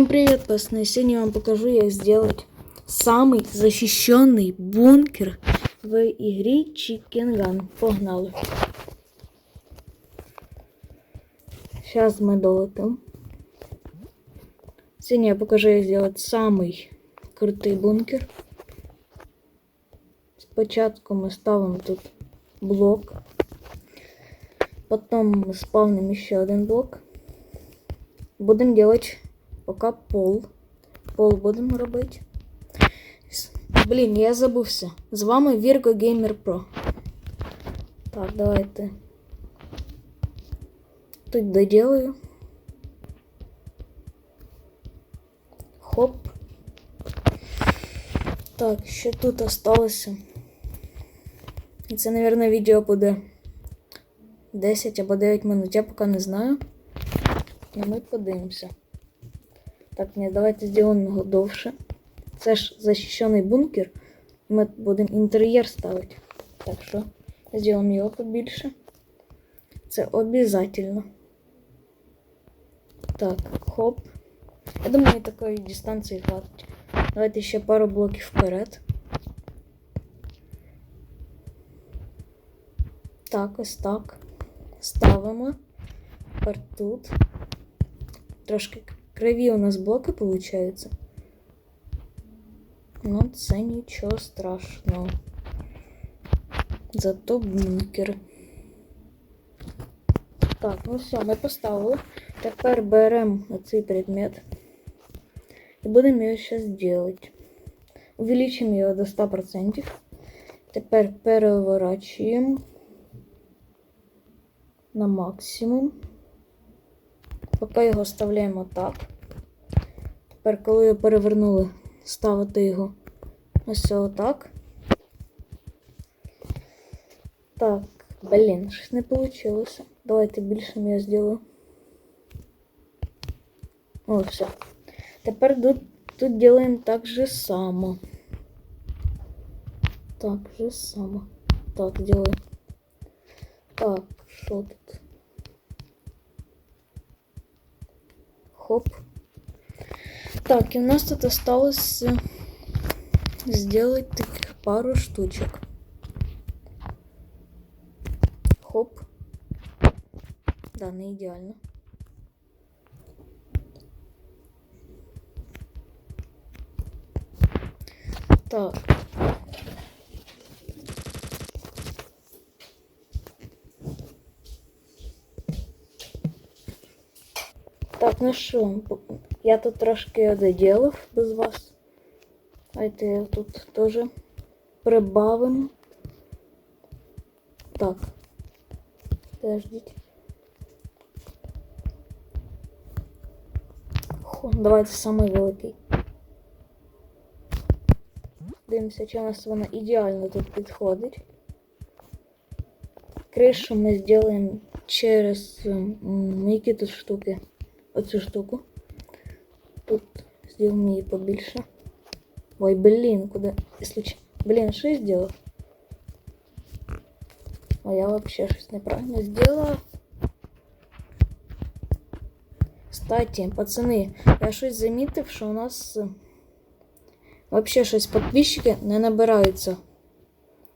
Всем привет, пацаны! Сегодня я вам покажу, как сделать самый защищенный бункер в игре Chicken Gun. Погнали! Сейчас мы долетим. Сегодня я покажу, как сделать самый крутий бункер. Спочатку ми ставимо тут блок. Потом ми спавним ще один блок. Будемо делать поки пол. Пол будемо робити. Блін, я забувся. З вами Virgo Gamer Pro. Так, давайте. Тут доделаю. Хоп. Так, ще тут осталося. І це, мабуть, відео буде 10 або 9 минут. Я поки не знаю. І ми подивимося. Так, ні, давайте зробимо його довше. Це ж захищений бункер. Ми будемо інтер'єр ставити. Так що зробимо його побільше. Це обов'язково. Так, хоп. Я думаю, такої дистанції хватить. Давайте ще пару блоків вперед. Так, ось так. Ставимо. Тепер тут. Трошки криві у нас блоки виходить. Ну, це нічого страшного. Зато бункер. Так, ну все, ми поставили. Тепер беремо цей предмет і будемо його зараз робити. Увеличимо його до 100%. Тепер переворачуємо на максимум. Поки його вставляємо так. Тепер, коли його перевернули, ставити його ось отак. Так, блін, щось не вийшло. Давайте більшим я зроблю. О, все. Тепер тут, тут делаем так же само. Так же само. Так, делаем. Так, что тут? Хоп. Так, и у нас тут осталось э, сделать таких пару штучек. Хоп. Да, не идеально. Так. Так, ну що, я тут трошки доділив без вас. Давайте я тут теж прибавимо. Так. Подождіть. Хо, давайте самий великий. Дивимося, чи у нас вона ідеально тут підходить. Кришу ми зробимо через м, які тут штуки. Оцю штуку. Тут зробимо її побільше. Ой, блін, куди? Случай. Блін, що я зробив? А я вообще щось неправильно зробила. Кстати, пацани, я щось замітив, що у нас е, вообще щось підписчики не набираються.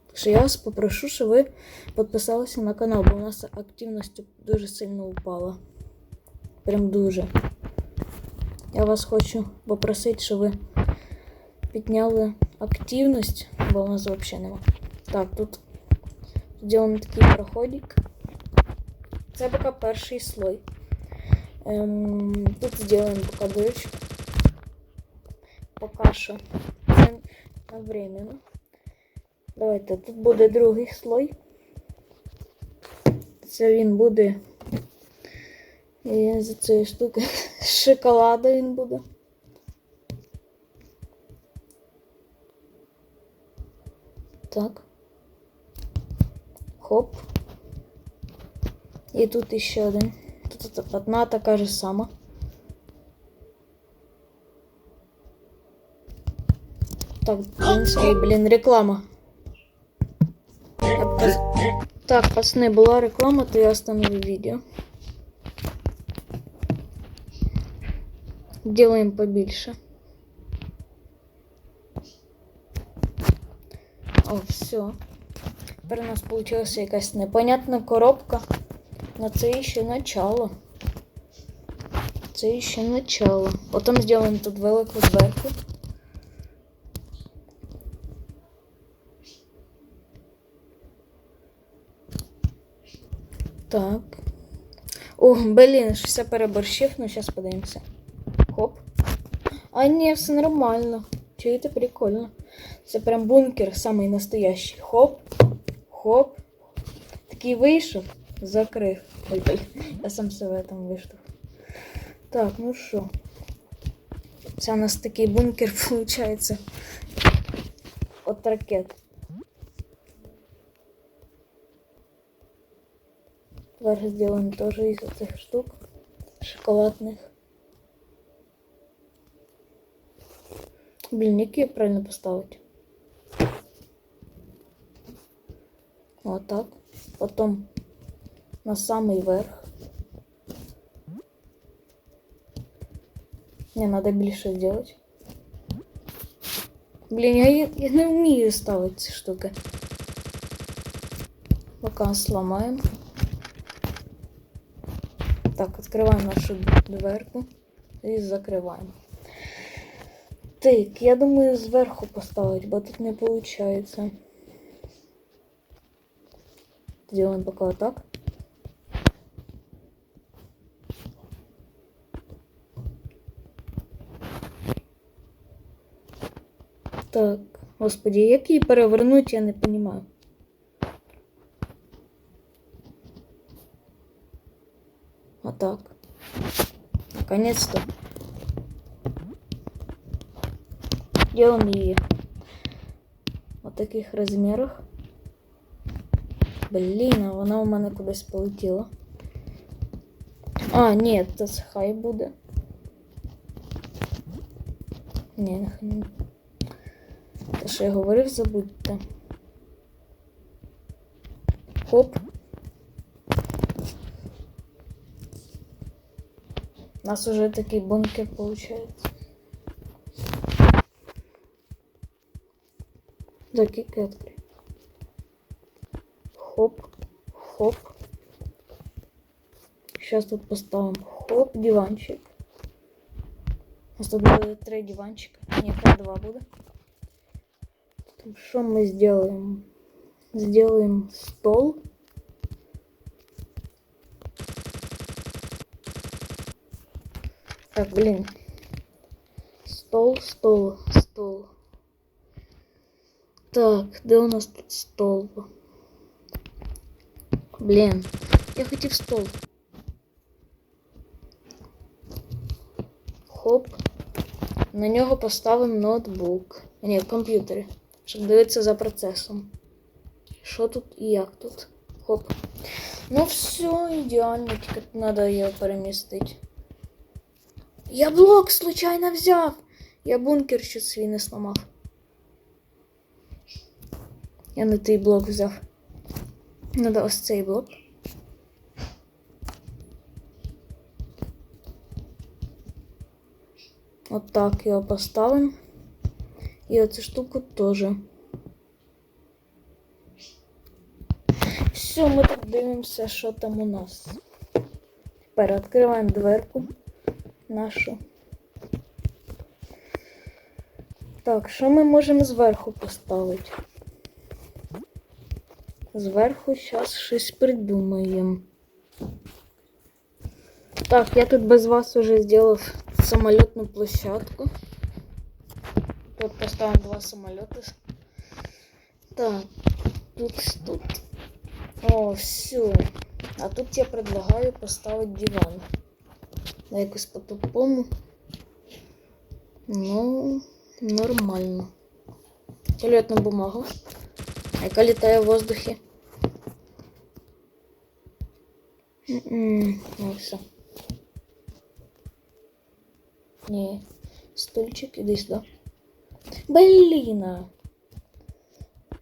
Так що я вас попрошу, щоб ви підписалися на канал, бо у нас активність дуже сильно упала. Прям дуже. Я вас хочу попросити, щоб ви підняли активність, бо у нас взагалі нема. Так, тут зробимо такий проходик. Це поки перший слой. Ем, тут зробимо поки дырочку. Поки що. Це временно. Давайте, тут буде другий слой. Це він буде. І за цією штукою з шоколада він буде. Так. Хоп. І тут ще один. Тут одна така же сама. Так, блин, ой, блин, реклама. Я пос- Так, пацаны, была реклама, то я остановлю видео. Делаем побільше. О, все. Тепер у нас получилася якась непонятна коробка. Но це ще начало. Це ще начало. Потім зробимо тут велику дверку. Так. О, блін, щось я переборщив, ну зараз подивимося. Хоп. А ні, все нормально. Чуєте, прикольно. Це прям бункер самий настоящий. Хоп. Хоп. Такий вийшов, закрив. Ой, блін, я сам себе там виштовх. Так, ну що. Це у нас такий бункер виходить. От ракет. Верх сделаем тоже из этих штук шоколадных. Блин, які правильно поставить? Вот так. Потом на самый верх. Не, надо більше сделать. Блин, я, я не вмію ставити ці штуки. Пока сломаем. Так, открываем нашу дверку и закрываем. Так, я думаю, зверху поставить, бо тут не получается. Сделаем пока так. Так, господи, як її перевернуть, я не понимаю. Вот так. Наконец-то. Делаем ее вот таких размерах. Блін, а вона у мене кудись полетіла. А, ні, це хай буде. Ні, нехай. не- Те, що я говорив, забудьте. Хоп. У нас уже такий бункер получается. Закики открыть. Хоп, хоп. Сейчас тут поставим хоп, диванчик. У нас тут буде три диванчика. Ні, хай два буде. Что мы сделаем? Сделаем стол. Так, блин. Стол, стол, стол. Так, де у нас тут стол? Блін, я хотів стол. Хоп. На нього поставимо ноутбук. Ні, комп'ютер. Щоб дивитися за процесом. Що тут і як тут? Хоп. Ну все, ідеально, тільки треба його перемістити. Я блок случайно взяв. Я бункер ще свій не сломав. Я не той блок взяв. Надо ось цей блок. От так його поставимо. І оцю штуку теж. Все, ми так дивимося, що там у нас. Тепер відкриваємо дверку нашу. Так, що ми можемо зверху поставити? Зверху зараз щось придумаємо. Так, я тут без вас уже сделав самолетную площадку. Тут поставим два самолета. Так, тут, тут. О, все. А тут я предлагаю поставить диван. На якось по-тупому. Ну, нормально. Туалетну бумагу. яка літає в воздухі. М-м, Ну, все. Ні. Стульчик, іди сюди. Блін!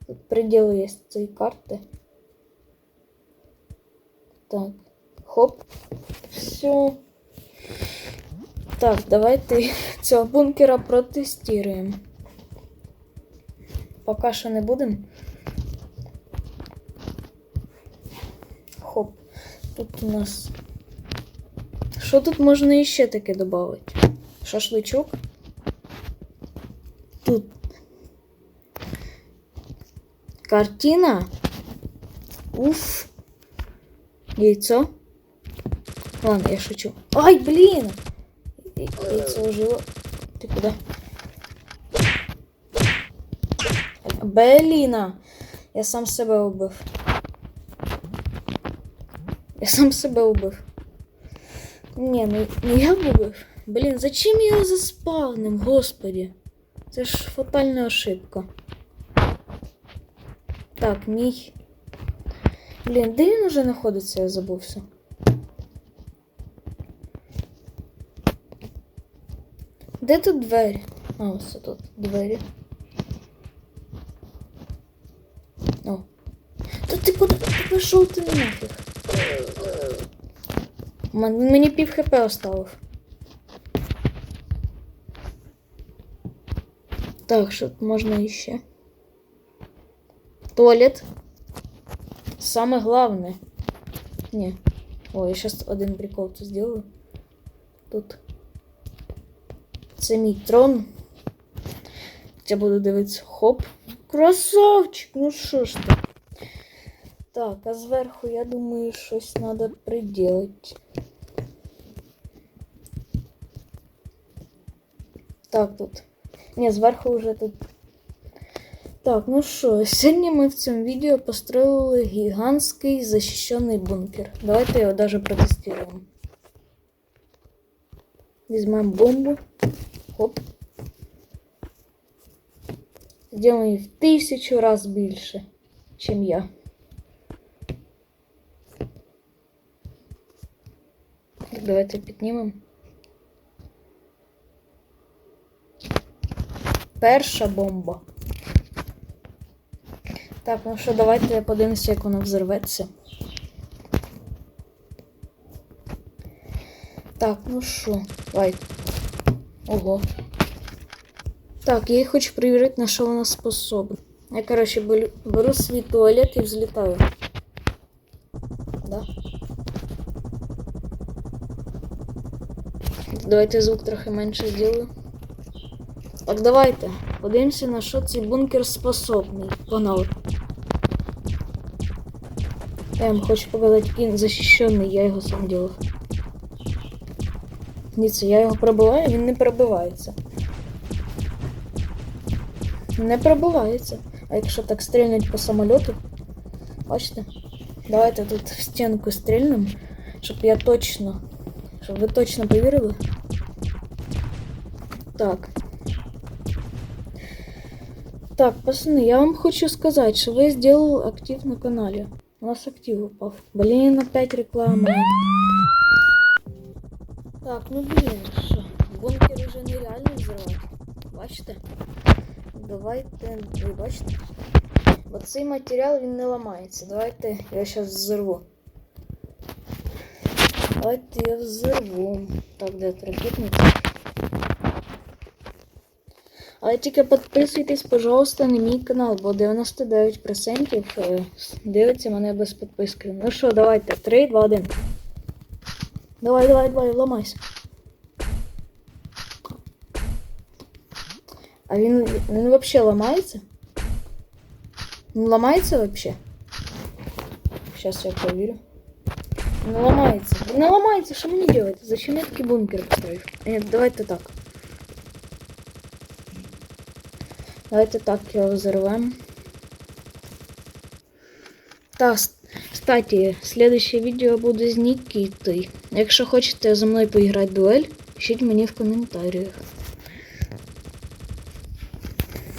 Тут приділи є з цієї карти. Так. Хоп. Все. Так, давайте цього бункера протестуємо. Поки що не будемо. Тут у нас. Що тут можна іще таке додати? Шашличок. Тут. Картина. Уф. Яйцо. Ладно, я шучу. Ай, блин! Яйцо ужило. Ты куда? Беліна! Я сам себе убив. Я сам себе убив. Ні, не, не я убив. Блін, зачем я його заспавнив, господи? Це ж фатальна ошибка. Так, мій. Блін, де він уже знаходиться, я забувся. Де тут двері? А, ось тут двері. О. Та ти куди ти пішов ти нафіг? Мен- Мені пів хп оставив. Так, що тут можна іще? Туалет. Саме главное. Не. Ой, я сейчас один прикол тут сделаю. Тут. Це мій трон. Я буду дивитися. Хоп. Красавчик! Ну що ж ти? Так, а зверху, я думаю, щось треба приділити. Так, тут. Ні, зверху вже тут. Так, ну що, сьогодні ми в цьому відео построїли гігантський захищений бункер. Давайте його даже протестуємо. Візьмемо бомбу. Хоп. Сделаем в тисячу раз більше, чим я. Так, давайте піднімемо. Перша бомба. Так, ну що, давайте подивимося, як воно взорветься. Так, ну що, давай. Ого. Так, я хочу перевірити, на що вона способна. Я, коротше, беру свій туалет і взлітаю. Давайте звук трохи менше зроблю. Так, давайте. Подивимося, на що цей бункер способний. Погнали. Я вам хочу показати, який він я його сам делав. Дивіться, я його пробиваю, він не пробивається. Не пробивається. А якщо так стрільнуть по самольоту, бачите? Давайте тут в стінку стрільнемо, щоб я точно. Щоб ви точно повірили. Так. Так, пацаны, я вам хочу сказать, что вы сделали актив на канале. У нас актив упав. Блин, опять реклама. Так, ну блин, що? Бункер уже нереально взорвати. Бачите? Давайте. Ви бачите? От цей матеріал він не ламається. Давайте я зараз взорву. Давайте я взорву. Так, де ракетниця? Але тільки підписуйтесь, пожалуйста, на мій канал, бо 99% е, дивиться мене без підписки. Ну що, давайте, 3, 2, 1. Давай, давай, давай, ламайся. А він, він вообще ламається? Він ламається вообще? Сейчас я проверю. Не ламається. Не ламається, що мені делать? Зачем я такий бункер построїв? Ні, давайте так. Давайте так його взорвем. Так, кстати, следующее відео буде з Нікітою. Якщо хочете за мною поіграти дуель, пишіть мені в коментарях.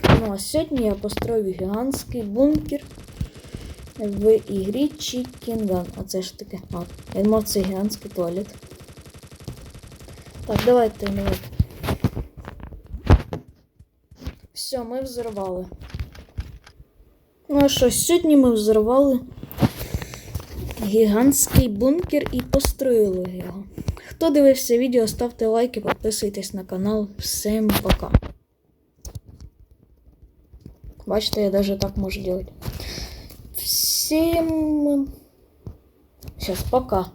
Ну а сьогодні я построю гігантський бункер в ігрі Chicken Gun. Оце ж таке. А, я думав, це гігантський туалет. Так, давайте, давайте. Все, ми взорвали. Ну а що, сьогодні ми взорвали гігантський бункер і построїли його. Хто дивився відео, ставте лайки, підписуйтесь на канал. Всім пока. Бачите, я даже так можу делать. Всім. Сейчас, пока.